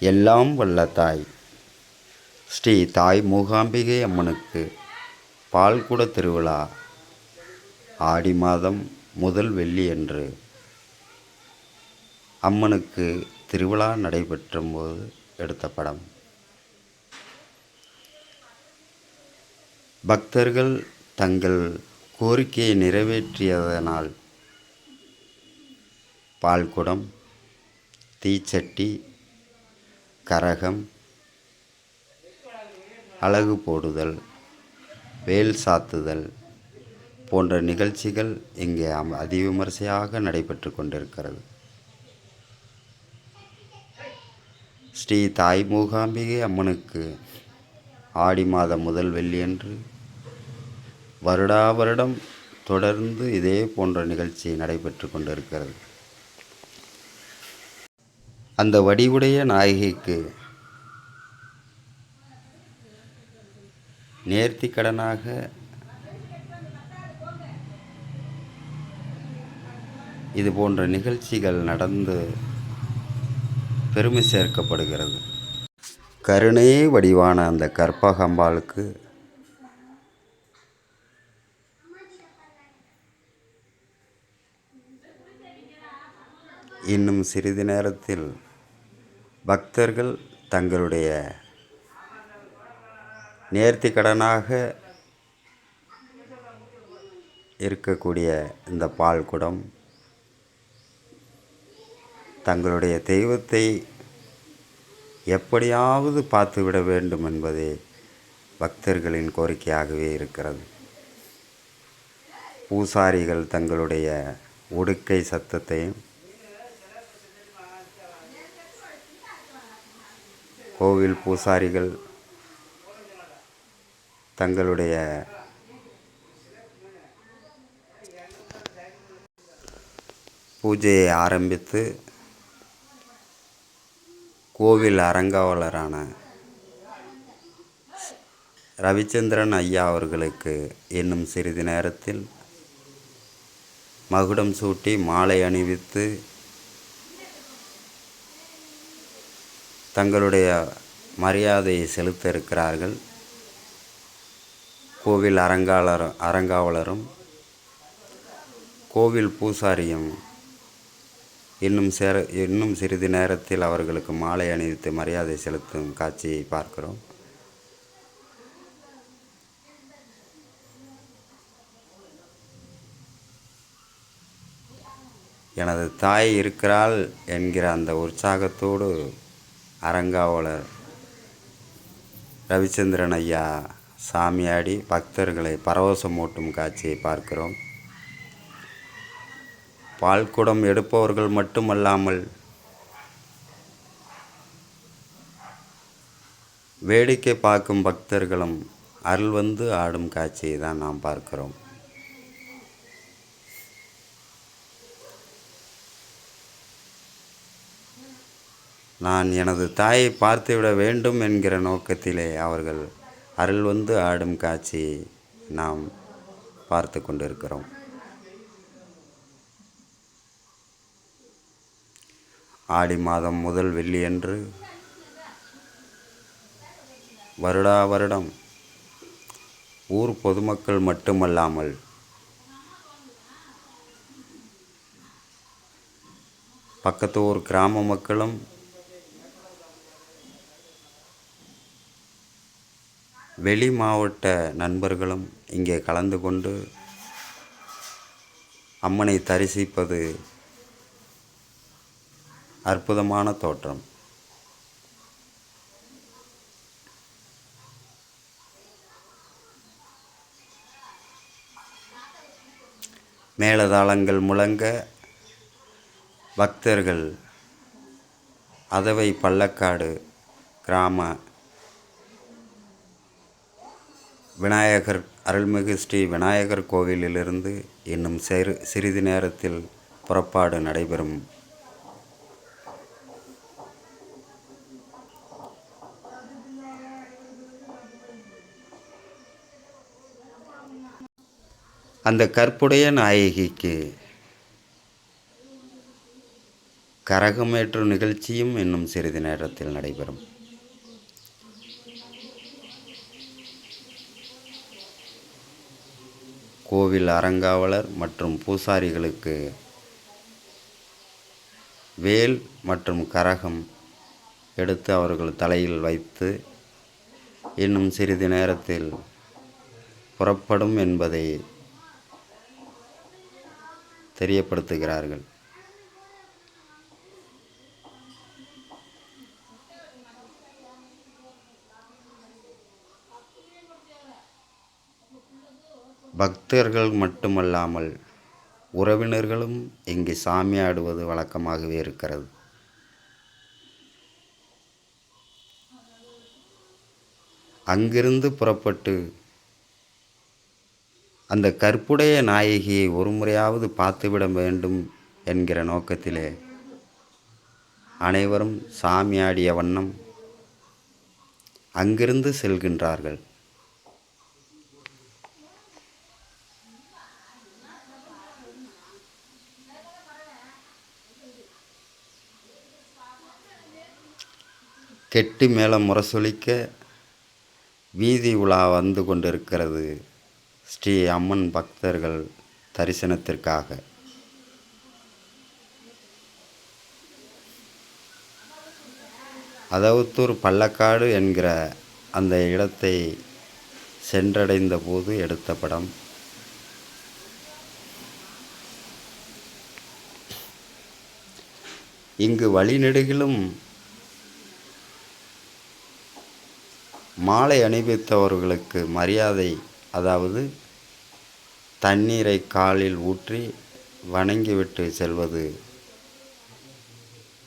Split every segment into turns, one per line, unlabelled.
எல்லாம் வல்ல தாய். ஸ்ரீ தாய் மூகாம்பிகை அம்மனுக்கு பால்குட திருவிழா. ஆடி மாதம் முதல் வெள்ளி அன்று. அம்மனுக்கு திருவிழா நடைபெற்ற போது எடுத்த படம். பக்தர்கள் தங்கள் கோரிக்கையை நிறைவேற்றியதனால் பால்குடம் தீச்சட்டி கரகம் அலகு போடுதல் வேல் சாத்துதல் போன்ற நிகழ்ச்சிகள் இங்கே அம்- அதிவிமரிசையாக நடைபெற்று கொண்டிருக்கிறது. ஸ்ரீ தாய் மூகாம்பிகை அம்மனுக்கு ஆடி மாதம் முதல் வெள்ளியன்று வருடா வருடம் தொடர்ந்து இதே போன்ற நிகழ்ச்சி நடைபெற்று கொண்டிருக்கிறது. அந்த வடிவுடைய நாயகிக்கு. நேர்த்திக்கடனாக இது போன்ற நிகழ்ச்சிகள் நடந்து பெருமை சேர்க்கப்படுகிறது. கருணையே வடிவான அந்த கற்பகம்பாளுக்கு இன்னும் சிறிது நேரத்தில் பக்தர்கள் தங்களுடைய நேர்த்தி கடனாக இருக்கக்கூடிய இந்த பால் குடம் தங்களுடைய தெய்வத்தை எப்படியாவது பார்த்துவிட வேண்டும் என்பதே பக்தர்களின் கோரிக்கையாகவே இருக்கிறது. பூசாரிகள் தங்களுடைய உடுக்கை சத்தத்தையும் கோவில் பூசாரிகள் தங்களுடைய பூஜையை ஆரம்பித்து கோவில் அறங்காவலரான ரவிச்சந்திரன் ஐயா அவர்களுக்கு இன்னும் சிறிது நேரத்தில் மகுடம் சூட்டி மாலை அணிவித்து தங்களுடைய மரியாதையை செலுத்த இருக்கிறார்கள் கோவில் அரங்காளர் அறங்காவலரும் கோவில் பூசாரியும் இன்னும் சேர இன்னும் சிறிது நேரத்தில் அவர்களுக்கு மாலை அணிவித்து மரியாதை செலுத்தும் காட்சியை பார்க்கிறோம். எனது தாய் இருக்கிறாள் என்கிற அந்த உற்சாகத்தோடு அறங்காவலர் ரவிச்சந்திரன் ஐயா சாமியாடி பக்தர்களை பரவசமூட்டும் காட்சியை பார்க்கிறோம். பால்குடம் எடுப்பவர்கள் மட்டுமல்லாமல் வேடிக்கை பார்க்கும் பக்தர்களும் அருள் வந்து ஆடும் காட்சியை தான் நாம் பார்க்கிறோம். நான் எனது தாயை பார்த்துவிட வேண்டும் என்கிற நோக்கத்திலே அவர்கள் அருள் வந்து ஆடும் காட்சியை நாம் பார்த்து கொண்டிருக்கிறோம். ஆடி மாதம் முதல் வெள்ளியன்று வருடா வருடம் ஊர் பொதுமக்கள் மட்டுமல்லாமல் பக்கத்து ஊர் கிராம மக்களும் வெளி மாவட்ட நண்பர்களும் இங்கே கலந்து கொண்டு அம்மனை தரிசிப்பது அற்புதமான தோற்றம். மேளதாளங்கள் முழங்க பக்தர்கள் அதவை பள்ளக்காடு கிராம விநாயகர் அருள்மிகு ஸ்ரீ விநாயகர் கோவிலிலிருந்து இன்னும் சிறு சிறிது நேரத்தில் புறப்பாடு நடைபெறும். அந்த கற்புடைய நாயகிக்கு கரகமேற்று நிகழ்ச்சியும் இன்னும் சிறிது நேரத்தில் நடைபெறும். கோவில் அறங்காவலர் மற்றும் பூசாரிகளுக்கு வேல் மற்றும் கரகம் எடுத்து அவர்கள் தலையில் வைத்து இன்னும் சிறிது நேரத்தில் புறப்படும் என்பதை தெரியப்படுத்துகிறார்கள். பக்தர்கள் மட்டுமல்லாமல் உறவினர்களும் இங்கு சாமியாடுவது வழக்கமாகவே இருக்கிறது. அங்கிருந்து புறப்பட்டு அந்த கற்புடைய நாயகியை ஒரு முறையாவது பார்த்துவிட வேண்டும் என்கிற நோக்கத்திலே அனைவரும் சாமியாடிய வண்ணம் அங்கிருந்து செல்கின்றார்கள். கெட்டி மேலே முரசொலிக்க வீதி உலா வந்து கொண்டிருக்கிறது ஸ்ரீ அம்மன் பக்தர்கள் தரிசனத்திற்காக. அதவுத்தூர் பள்ளக்காடு என்கிற அந்த இடத்தை சென்றடைந்த போது எடுத்த படம். இங்கு வழிநெடுகிலும் மாலை அணிவித்தவர்களுக்கு மரியாதை அதாவது தண்ணீரை காலில் ஊற்றி வணங்கிவிட்டு செல்வது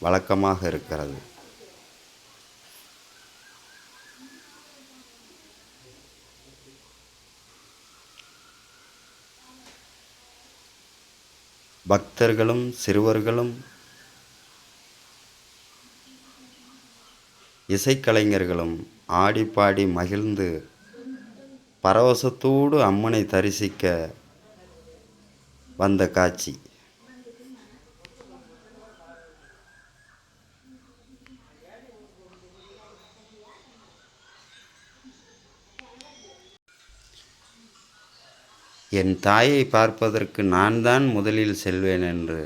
வழக்கமாக இருக்கிறது. பக்தர்களும் சிறுவர்களும் இசைக்கலைஞர்களும் ஆடிப்பாடி மகிழ்ந்து பரவசத்தோடு அம்மனை தரிசிக்க வந்த காட்சி. என் தாயை பார்ப்பதற்கு நான் தான் முதலில் செல்வேன் என்று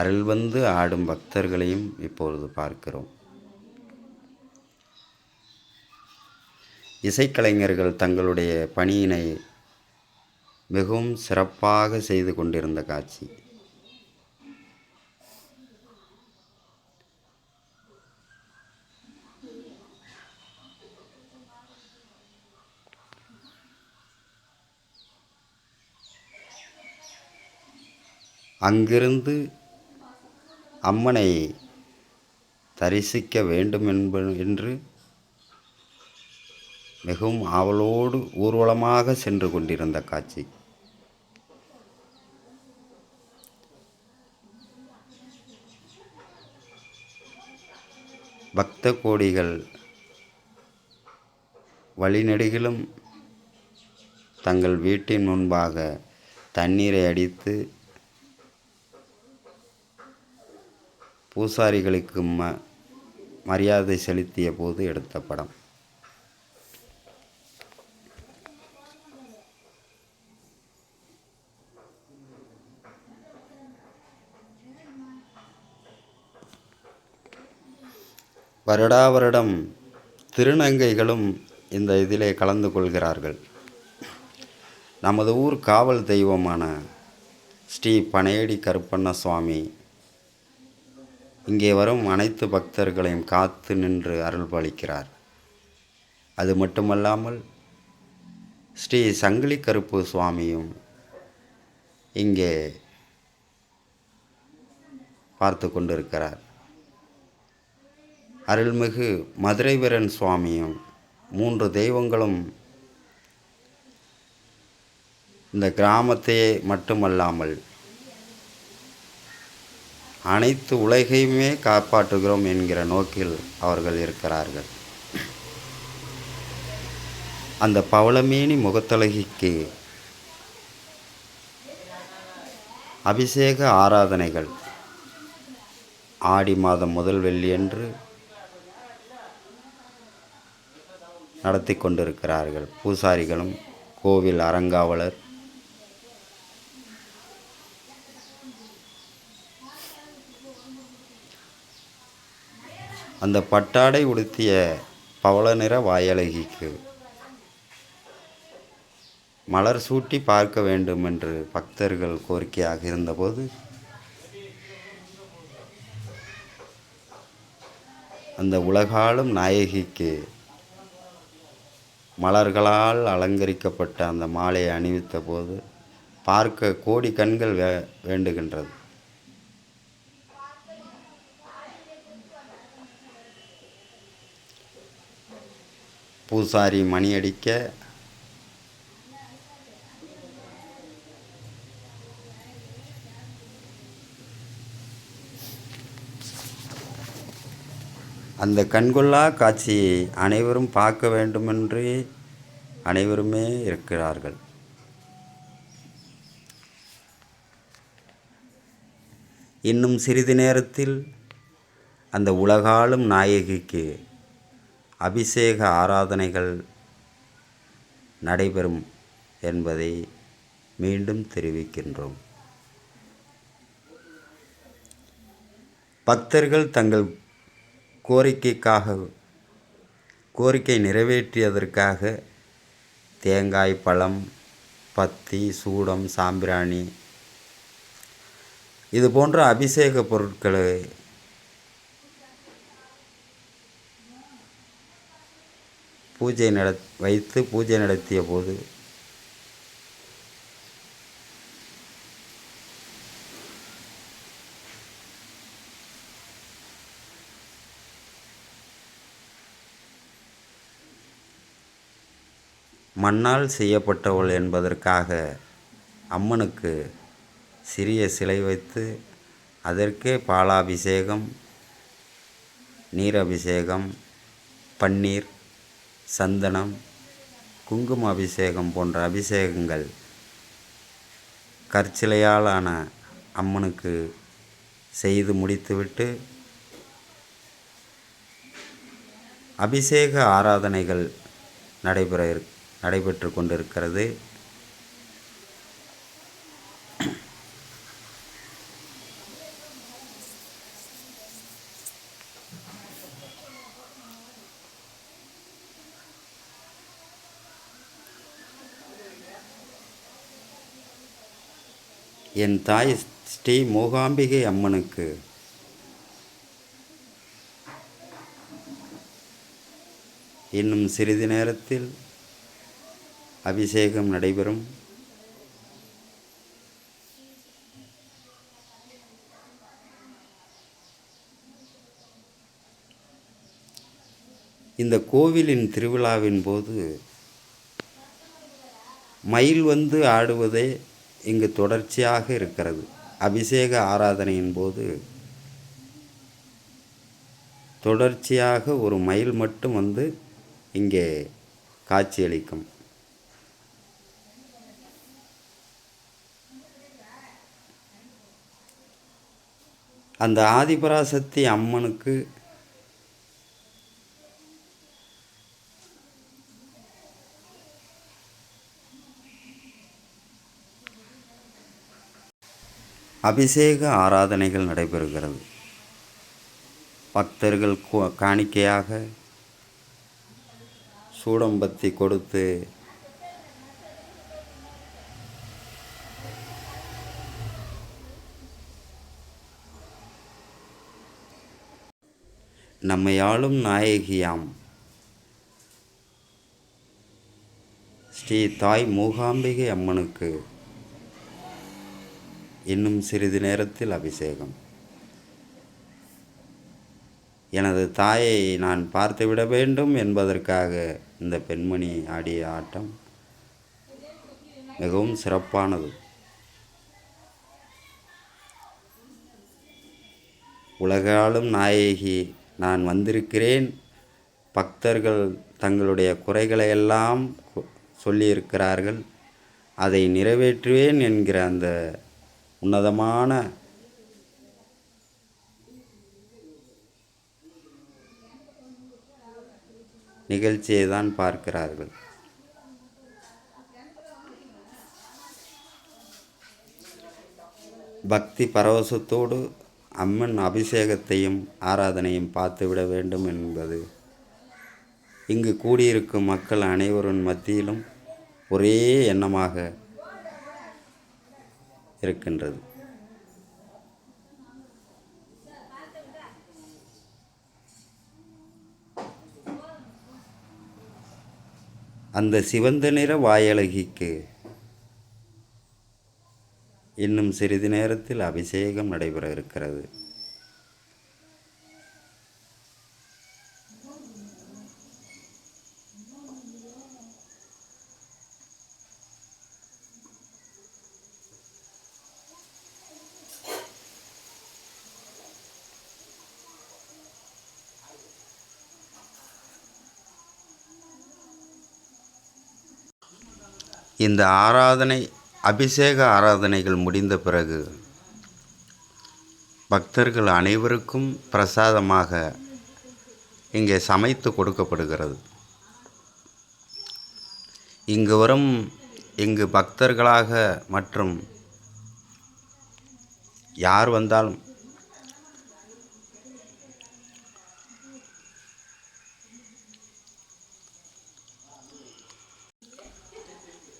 அருள் வந்து ஆடும் பக்தர்களையும் இப்பொழுது பார்க்கிறோம். இசைக்கலைஞர்கள் தங்களுடைய பணியினை மிகவும் சிறப்பாக செய்து கொண்டிருந்த காட்சி. அங்கிருந்து அம்மனை தரிசிக்க வேண்டும் என்ப என்று மிகவும் ஆவலோடு ஊர்வலமாக சென்று கொண்டிருந்த காட்சி. பக்த கோடிகள் வழிநெடுகிலும் தங்கள் வீட்டின் முன்பாக தண்ணீரை அடித்து பூசாரிகளுக்கு ம மரியாதை செலுத்திய போது எடுத்த படம். வருடா வருடம் திருநங்கைகளும் இந்த இதிலே கலந்து கொள்கிறார்கள். நமது ஊர் காவல் தெய்வமான ஸ்ரீ பனையடி கருப்பண்ண சுவாமி இங்கே வரும் அனைத்து பக்தர்களையும் காத்து நின்று அருள்பாலிக்கிறார் அது மட்டுமல்லாமல் ஸ்ரீ சங்கிலி கருப்பு சுவாமியும் இங்கே பார்த்து கொண்டிருக்கிறார். அருள்மிகு மதுரைவீரன் சுவாமியும் மூன்று தெய்வங்களும் இந்த கிராமத்தையே மட்டுமல்லாமல் அனைத்து உலகையுமே காப்பாற்றுகிறோம் என்கிற நோக்கில் அவர்கள் இருக்கிறார்கள். அந்த பவளமேனி முகத்தழகிக்கு அபிஷேக ஆராதனைகள். ஆடி மாதம் முதல் வெள்ளியன்று நடத்தி கொண்டிருக்கிறார்கள். பூசாரிகளும் கோவில் அறங்காவலர். அந்த பட்டாடை உடுத்திய பவள நிற வாயழகிக்கு மலர் சூட்டி பார்க்க வேண்டும் என்று பக்தர்கள் கோரிக்கையாக இருந்தபோது அந்த உலகாலும் நாயகிக்கு மலர்களால் அலங்கரிக்கப்பட்ட அந்த மாலையை அணிவித்த போது பார்க்க கோடி கண்கள் வே வேண்டுகின்றது. பூசாரி மணியடிக்க அந்த கண்கொள்ளா காட்சியை அனைவரும் பார்க்க வேண்டுமென்றே அனைவருமே இருக்கிறார்கள். இன்னும் சிறிது நேரத்தில் அந்த உலகாளும் நாயகிக்கு அபிஷேக ஆராதனைகள் நடைபெறும் என்பதை மீண்டும் தெரிவிக்கின்றோம். பக்தர்கள் தங்கள் கோரிக்கைக்காக கோரிக்கை நிறைவேற்றியதற்காக தேங்காய் பழம் பத்தி சூடம் சாம்பிராணி இது போன்ற அபிஷேக பொருட்களை பூஜை நட வைத்து பூஜை நடத்திய போது மண்ணால் செய்யப்பட்டவள் என்பதற்காக அம்மனுக்கு சிறிய சிலை வைத்து அதற்கே பாலாபிஷேகம் நீரபிஷேகம் பன்னீர் சந்தனம் குங்கும அபிஷேகம் போன்ற அபிஷேகங்கள் கற்சிலையாலான அம்மனுக்கு செய்து முடித்துவிட்டு அபிஷேக ஆராதனைகள் நடைபெற இரு- நடைபெற்று கொண்டிருக்கிறது. என் தாய் ஸ்ரீ மூகாம்பிகை அம்மனுக்கு இன்னும் சிறிது நேரத்தில் அபிஷேகம் நடைபெறும். இந்த கோவிலின் திருவிழாவின் போது மயில் வந்து ஆடுவதே இங்கு தொடர்ச்சியாக இருக்கிறது. அபிஷேக ஆராதனையின் போது தொடர்ச்சியாக ஒரு மயில் மட்டும் வந்து இங்கே காட்சியளிக்கும். அந்த ஆதிபராசக்தி அம்மனுக்கு அபிஷேக ஆராதனைகள் நடைபெறுகிறது. பக்தர்கள் காணிக்கையாக சூடம்பத்தி கொடுத்து நம்மை ஆளும் நாயகியாம். ஸ்ரீ தாய் மூகாம்பிகை அம்மனுக்கு இன்னும் சிறிது நேரத்தில் அபிஷேகம். எனது தாயை நான் பார்த்துவிட வேண்டும் என்பதற்காக இந்த பெண்மணி ஆடிய ஆட்டம் மிகவும் சிறப்பானது. உலகாலும் நாயகி நான் வந்திருக்கிறேன். பக்தர்கள் தங்களுடைய குறைகளை எல்லாம் சொல்லியிருக்கிறார்கள். அதை நிறைவேற்றுவேன் என்கிற அந்த உன்னதமான நிகழ்ச்சியை தான் பார்க்கிறார்கள். பக்தி பரவசத்தோடு அம்மன் அபிஷேகத்தையும் ஆராதனையும் பார்த்துவிட வேண்டும் என்பது. இங்கு கூடியிருக்கும் மக்கள் அனைவரின் மத்தியிலும் ஒரே எண்ணமாக இருக்கின்றது. அந்த சிவந்த நிற வாயழகிக்கு இன்னும் சிறிது நேரத்தில் அபிஷேகம் நடைபெற இருக்கிறது. இந்த ஆராதனை அபிஷேக ஆராதனைகள் முடிந்த பிறகு பக்தர்கள் அனைவருக்கும் பிரசாதமாக இங்கே சமைத்து கொடுக்கப்படுகிறது. இங்கு வரும் இங்கு பக்தர்களாக மற்றும் யார் வந்தாலும்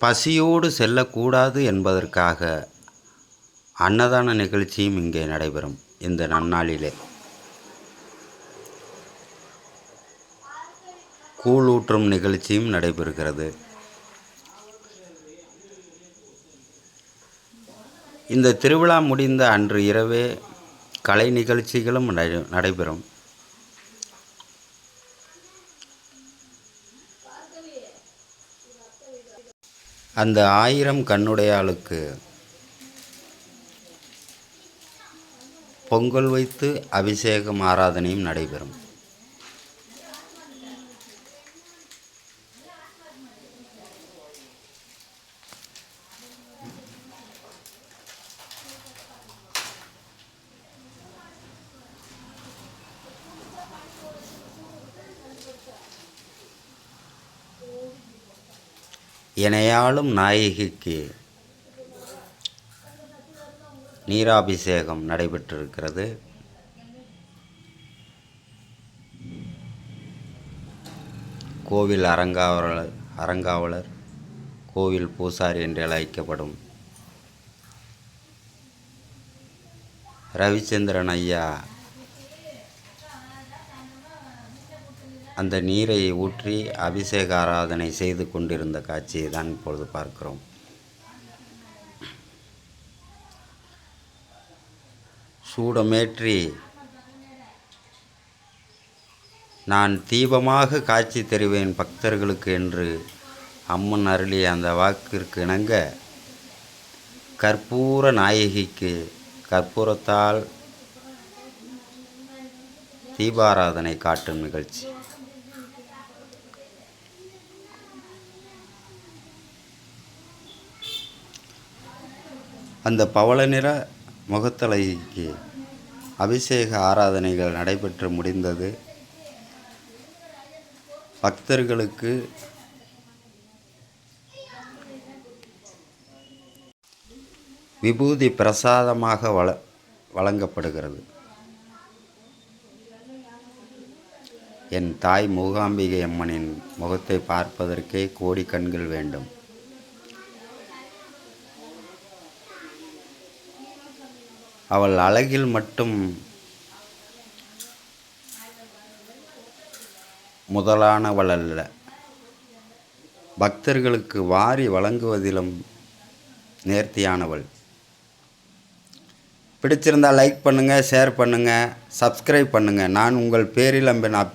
பசியோடு செல்லக்கூடாது என்பதற்காக அன்னதான நிகழ்ச்சியும் இங்கே நடைபெறும் இந்த நன்னாளிலே. கூழூற்றும் நிகழ்ச்சியும் நடைபெறுகிறது. இந்த திருவிழா முடிந்த அன்று இரவே கலை நிகழ்ச்சிகளும் நடை- நடைபெறும். அந்த ஆயிரம் கண்ணுடையாளுக்கு பொங்கல் வைத்து அபிஷேகம் ஆராதனையும் நடைபெறும். இணையாளும் நாயகிக்கு நீராபிஷேகம் நடைபெற்றிருக்கிறது. கோவில் அரங்காவலர் அரங்காவலர் கோவில் பூசாரி என்று அழைக்கப்படும் ரவிச்சந்திரன் ஐயா அந்த நீரை ஊற்றி அபிஷேக ஆராதனை செய்து கொண்டிருந்த காட்சியை தான் இப்பொழுது பார்க்கிறோம். சூடமேற்றி நான் தீபமாக காட்சி தருவேன் பக்தர்களுக்கு என்று அம்மன் அருளிய அந்த வாக்கிற்கு இணங்க கற்பூர நாயகிக்கு கற்பூரத்தால் தீபாராதனை காட்டும் நிகழ்ச்சி. அந்த பவள நிற முகத்தலைக்கு அபிஷேக ஆராதனைகள் நடைபெற்று முடிந்தது. பக்தர்களுக்கு விபூதி பிரசாதமாக வள வழங்கப்படுகிறது. என் தாய் மூகாம்பிகை அம்மனின் முகத்தை பார்ப்பதற்கே கோடி கண்கள் வேண்டும். அவள் அழகில் மட்டும் முதலானவள் அல்ல. பக்தர்களுக்கு வாரி வழங்குவதிலும் நேர்த்தியானவள். பிடிச்சிருந்தால் லைக் பண்ணுங்கள் ஷேர் பண்ணுங்கள் சப்ஸ்கிரைப் பண்ணுங்கள் நான் உங்கள் பேரில் அம்பின் அப்பி